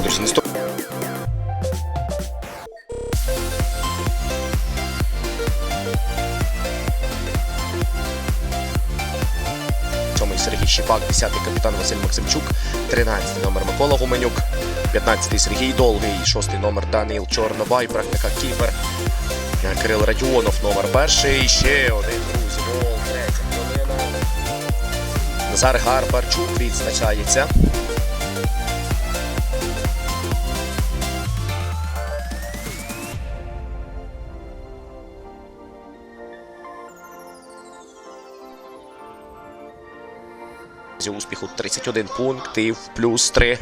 друзі, наступ... Сергій Щіпак, 10-й капітан Василь Максимчук, 13-й номер Микола Гуменюк, 15-й Сергій Долгий, 6-й номер Даниїл Чорнобай, практика Кіпер, Кирил Радіонов, номер перший, ще один, друзі, гол, третя хвилина. Назар Гарбарчук відзначається. Зі успіху 31 пунктів, плюс 3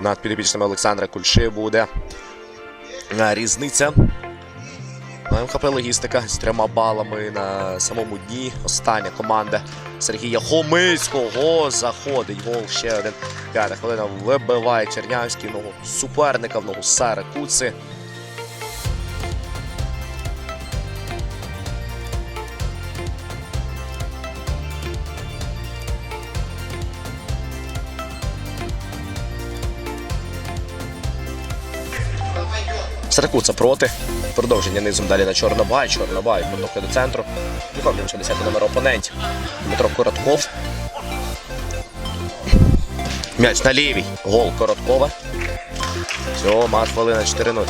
над підопічними Олександра Кульши буде різниця. МХП Логістика з трьома балами на самому дні. Остання команда Сергія Хомицького заходить. Гол ще один. П'ята хвилина вибиває Чернявський ногу суперника в ногу Сари Куци. Саракуца проти. Продовження низом далі на Чорнобай. Чорнобай потоки до центру. Виконуємо 60 номер опонентів. Дмитро Коротков. М'яч на лівій. Гол Короткова. Сьома хвилина 4-0.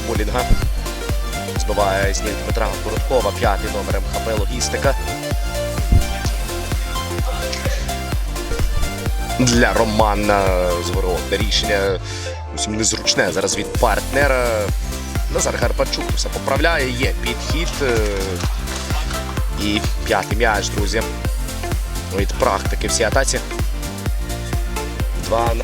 Булінга. Збиває сніг Дмитра Короткова, п'ятий номер МХП Логістика. Для Романа зворотне рішення зовсім незручне зараз від партнера. Назар Гарпарчук все поправляє, є підхід. І п'ятий м'яч, друзі. Від практики всі атаці. Два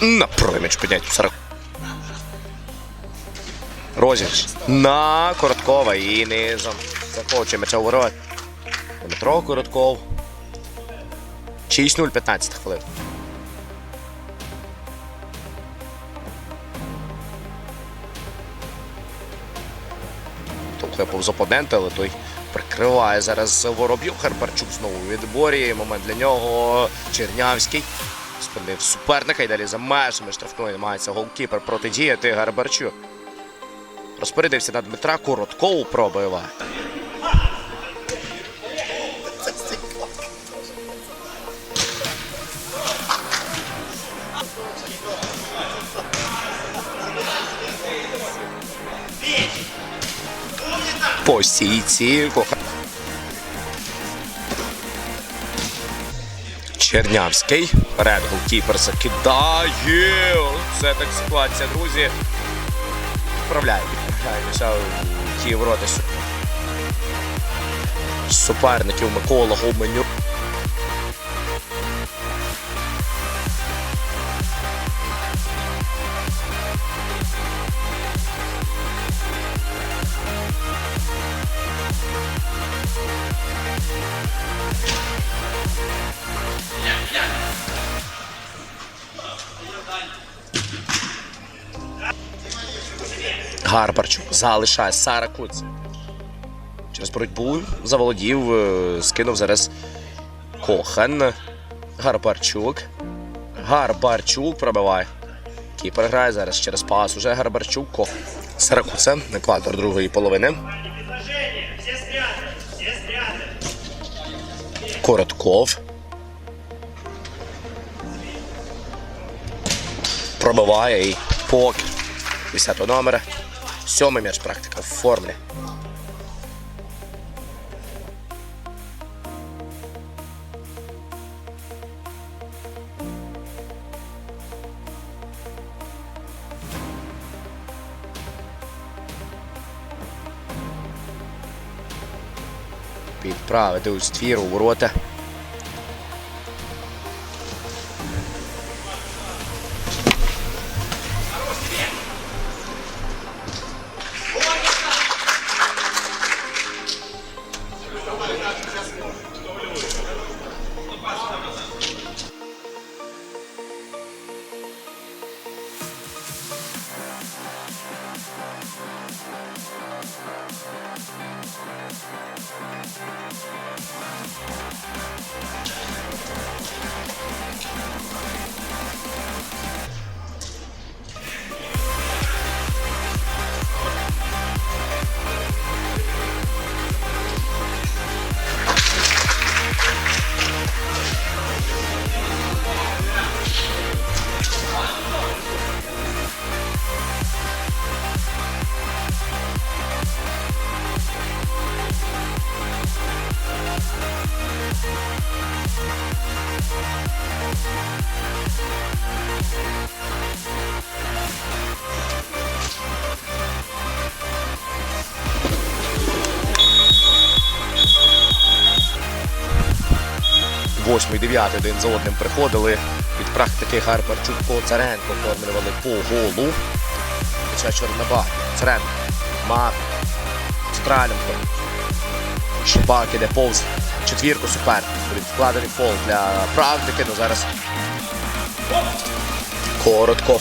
на- проміч піднять у 40. Розіграш на Короткова і низом. Захоче м'яча у ворот. Дмитро Коротков. 6-0, 15 хвилин. Толкає повз опонента, але той прикриває зараз Вороб'ю. Харпарчук знову у відборі. Момент для нього. Чернявський. Спинив суперника і далі за межами штрафної намагається голкіпер протидіяти Гарбарчук. Розпорядився на Дмитра Короткову пробиває. По сійці. Чернявський. Перед голкіпер закидає. Це так ситуація, друзі. Вправляє, відправляє ті ворота суперників Микола Гуменюк. Гарбарчук залишає Сара Куц. Через боротьбу заволодів, е, скинув зараз Кохан. Гарбарчук. Гарбарчук пробиває. Кіпер грає зараз через пас. Уже Гарбарчук. Ко. Саракуца. Екватор другої половини. Коротков. пробиває і покер. 10 номера. Сьомий м'яч практика в формулі. Підправити у ствір у ворота. Восьмий, дев'ятий один за одним приходили від практики Гарбарчук Царенко оформлювали по голу. Хоча Чорноба. Царенко. Мак. Страленко. Щепак іде повз четвірку. Буде вкладений фол для практики. Ну зараз коротко.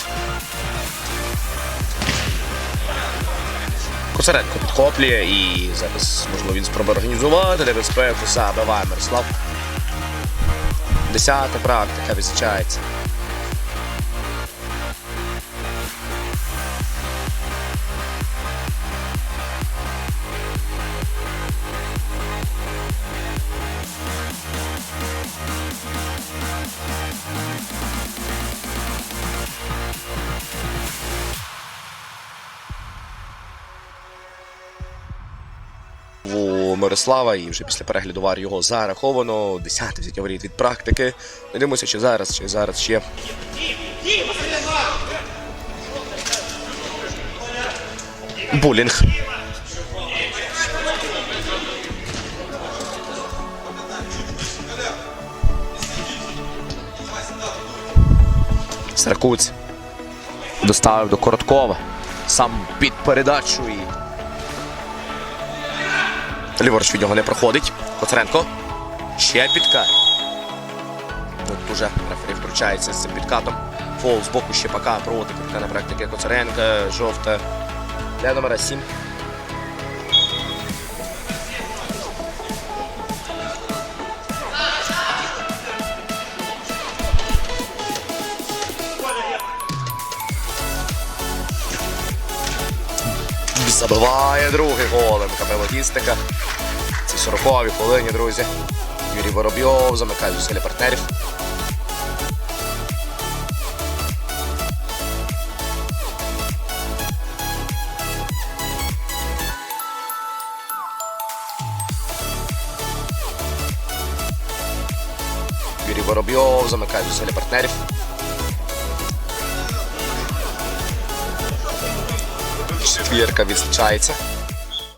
Коцаренко підхоплює і зараз, можливо, він спробує організувати небезпеку себе Ваймерслав. Десята практика відзначається. Мирослава, і вже після перегляду вар його зараховано. 10 взяття воріт від практики. Дивимося, чи зараз, чи зараз ще. Булінг. Саркуць доставив до Короткова. Сам під передачу і Ліворуч від нього не проходить. Коцаренко. Ще підкат. Тут уже рефері втручається з цим підкатом. Фол з боку Щепака проти капітана практики Коцаренка. Жовта для номера 7. Забиває другий гол МКП Логістика. Це 40-ві хвилині, друзі. Юрій Воробйов замикає зусилля партнерів. Юрій Воробйов замикає зусилля партнерів. Четвірка відзначається.